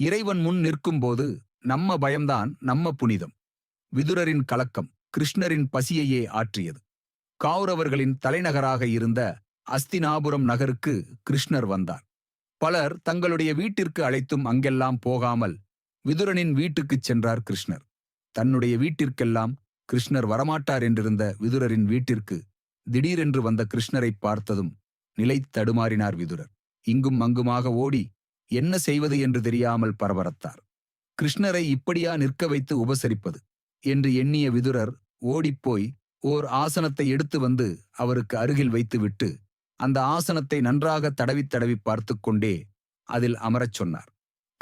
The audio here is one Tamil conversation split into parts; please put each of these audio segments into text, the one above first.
இறைவன் முன் நிற்கும்போது நம்ம பயம்தான் நம்ம புனிதம். விதுரரின் கலக்கம் கிருஷ்ணரின் பசியையே ஆற்றியது. கௌரவர்களின் தலைநகராக இருந்த அஸ்தினாபுரம் நகருக்கு கிருஷ்ணர் வந்தார். பலர் தங்களுடைய வீட்டிற்கு அழைத்தும் அங்கெல்லாம் போகாமல் விதுரனின் வீட்டுக்குச் சென்றார் கிருஷ்ணர். தன்னுடைய வீட்டிற்கெல்லாம் கிருஷ்ணர் வரமாட்டார் என்றிருந்த விதுரரின் வீட்டிற்கு திடீரென்று வந்த கிருஷ்ணரைப் பார்த்ததும் நிலை தடுமாறினார் விதுரர். இங்கும் அங்குமாக ஓடி என்ன செய்வது என்று தெரியாமல் பரபரத்தார். கிருஷ்ணரை இப்படியா நிற்க வைத்து உபசரிப்பது? என்று எண்ணிய விதுரர் ஓடிப்போய் ஓர் ஆசனத்தை எடுத்து வந்து அவருக்கு அருகில் வைத்துவிட்டு அந்த ஆசனத்தை நன்றாக தடவித் தடவி பார்த்து கொண்டே அதில் அமரச் சொன்னார்.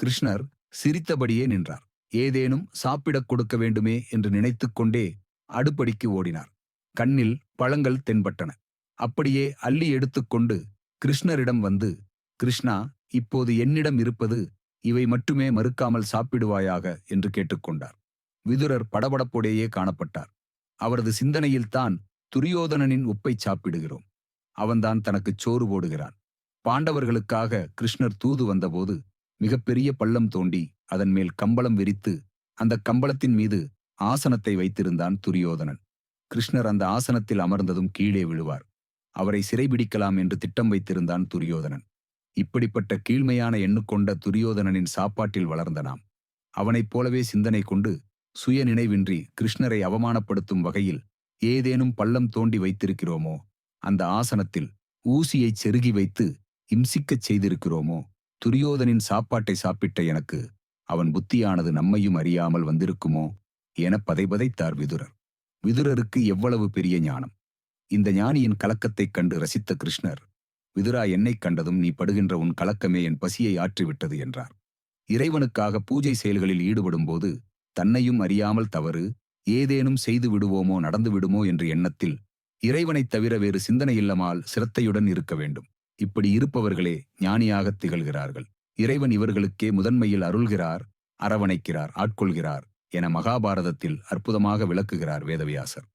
கிருஷ்ணர் சிரித்தபடியே நின்றார். ஏதேனும் சாப்பிடக் கொடுக்க வேண்டுமே? என்று நினைத்துக்கொண்டே அடுப்படிக்கு ஓடினார். கண்ணில் பழங்கள் தென்பட்டன. அப்படியே அள்ளி எடுத்துக்கொண்டு கிருஷ்ணரிடம் வந்து கிருஷ்ணா இப்போது என்னிடம் இருப்பது இவை மட்டுமே மறுக்காமல் சாப்பிடுவாயாக என்று கேட்டுக்கொண்டார். விதுரர் படபடப்போடேயே காணப்பட்டார். அவரது சிந்தனையில்தான் துரியோதனனின் உப்பை சாப்பிடுகிறோம். அவன்தான் தனக்குச் சோறு போடுகிறான். பாண்டவர்களுக்காக கிருஷ்ணர் தூது வந்தபோது மிகப்பெரிய பள்ளம் தோண்டி அதன் மேல் கம்பளம் விரித்து அந்த கம்பளத்தின் மீது ஆசனத்தை வைத்திருந்தான் துரியோதனன். கிருஷ்ணர் அந்த ஆசனத்தில் அமர்ந்ததும் கீழே விழுவார். அவரை சிறைபிடிக்கலாம் என்று திட்டம் வைத்திருந்தான் துரியோதனன். இப்படிப்பட்ட கீழ்மையான எண்ணுக்கொண்ட துரியோதனனின் சாப்பாட்டில் வளர்ந்த நாம். அவனைப் போலவே சிந்தனை கொண்டு சுய நினைவின்றி கிருஷ்ணரை அவமானப்படுத்தும் வகையில் ஏதேனும் பள்ளம் தோண்டி வைத்திருக்கிறோமோ? அந்த ஆசனத்தில் ஊசியைச் செருகி வைத்து இம்சிக்கச் செய்திருக்கிறோமோ? துரியோதனின் சாப்பாட்டை சாப்பிட்ட எனக்கு அவன் புத்தியானது நம்மையும் அறியாமல் வந்திருக்குமோ? என பதைபதைத்தார் விதுரர். விதுரருக்கு எவ்வளவு பெரிய ஞானம். இந்த ஞானியின் கலக்கத்தைக் கண்டு ரசித்த கிருஷ்ணர் விதுரா என்னைக் கண்டதும் நீ படுகின்ற உன் கலக்கமே என் பசியை ஆற்றிவிட்டது என்றார். இறைவனுக்காக பூஜை செயல்களில் ஈடுபடும்போது தன்னையும் அறியாமல் தவறு ஏதேனும் செய்து விடுவோமோ நடந்து விடுமோ என்ற எண்ணத்தில் இறைவனைத் தவிர வேறு சிந்தனை இல்லமால் சிரத்தையுடன் இருக்க வேண்டும். இப்படி இருப்பவர்களே ஞானியாகத் திகழ்கிறார்கள். இறைவன் இவர்களுக்கே முதன்மையில் அருள்கிறார் அரவணைக்கிறார் ஆட்கொள்கிறார் என மகாபாரதத்தில் அற்புதமாக விளக்குகிறார் வேதவியாசர்.